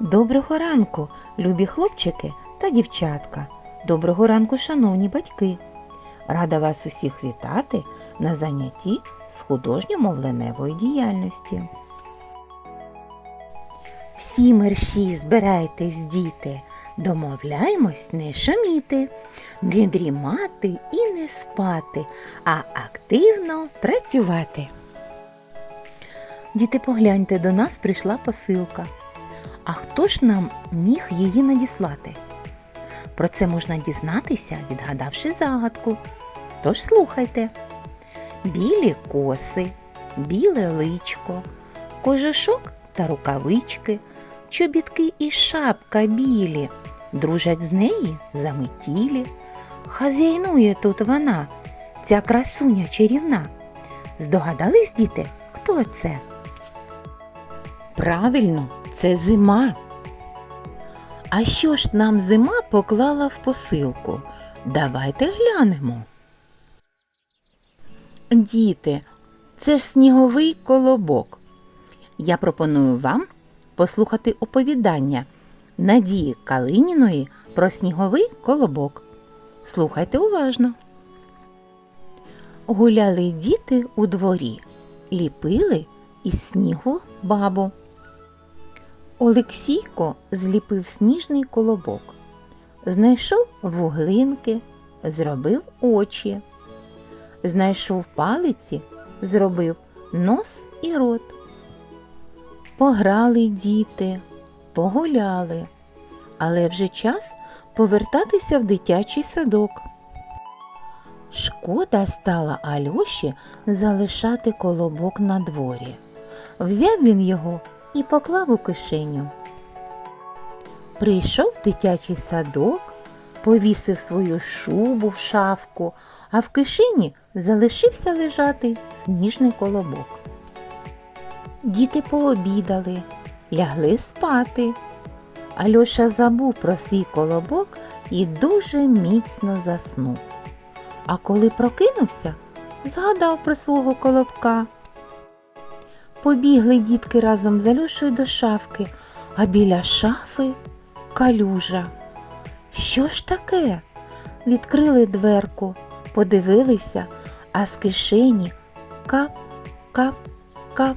Доброго ранку, любі хлопчики та дівчатка. Доброго ранку, шановні батьки. Рада вас усіх вітати на занятті з художньо-мовленевої діяльності. Всі мерщі збирайтесь, діти, домовляємось не шуміти, не дрімати і не спати, а активно працювати. Діти, погляньте, до нас прийшла посилка. А хто ж нам міг її надіслати? Про це можна дізнатися, відгадавши загадку. Тож слухайте. Білі коси, біле личко, кожушок та рукавички, чобітки і шапка білі, дружать з неї заметілі. Хазяйнує тут вона, ця красуня чарівна. Здогадались, діти, хто це? Правильно, це зима. А що ж нам зима поклала в посилку? Давайте глянемо. Діти, це ж сніговий колобок. Я пропоную вам послухати оповідання Надії Калиніної про сніговий колобок. Слухайте уважно. Гуляли діти у дворі, ліпили із снігу бабу. Олексійко зліпив сніжний колобок, знайшов вуглинки, зробив очі, знайшов палиці, зробив нос і рот. Пограли діти, погуляли, але вже час повертатися в дитячий садок. Шкода стала Альоші залишати колобок на дворі. Взяв він його і поклав у кишеню. Прийшов дитячий садок, повісив свою шубу в шафку, а в кишені залишився лежати сніжний колобок. Діти пообідали, лягли спати. Альоша забув про свій колобок і дуже міцно заснув. А коли прокинувся, згадав про свого колобка. Побігли дітки разом з Альошею до шафки, а біля шафи калюжа. Що ж таке? Відкрили дверку, подивилися, а з кишені кап, кап, кап,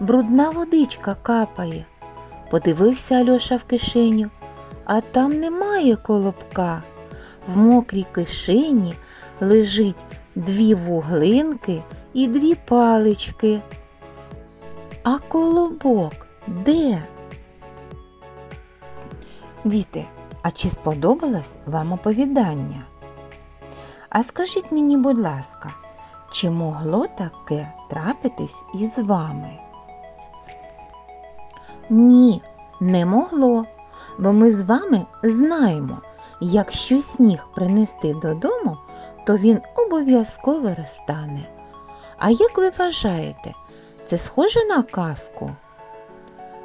брудна водичка капає. Подивився Альоша в кишеню, а там немає колобка. В мокрій кишені лежить дві вуглинки і дві палички. А колобок де? Діти, а чи сподобалось вам оповідання? А скажіть мені, будь ласка, чи могло таке трапитись із вами? Ні, не могло, бо ми з вами знаємо, якщо сніг принести додому, то він обов'язково розтане. А як ви вважаєте, це схоже на казку?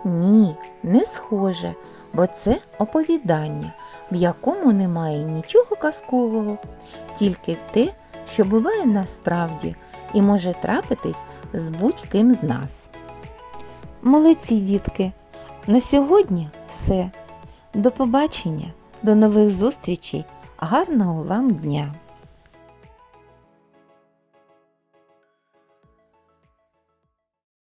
Ні, не схоже, бо це оповідання, в якому немає нічого казкового, тільки те, що буває насправді і може трапитись з будь-ким з нас. Молодці, дітки! На сьогодні все. До побачення, до нових зустрічей, гарного вам дня!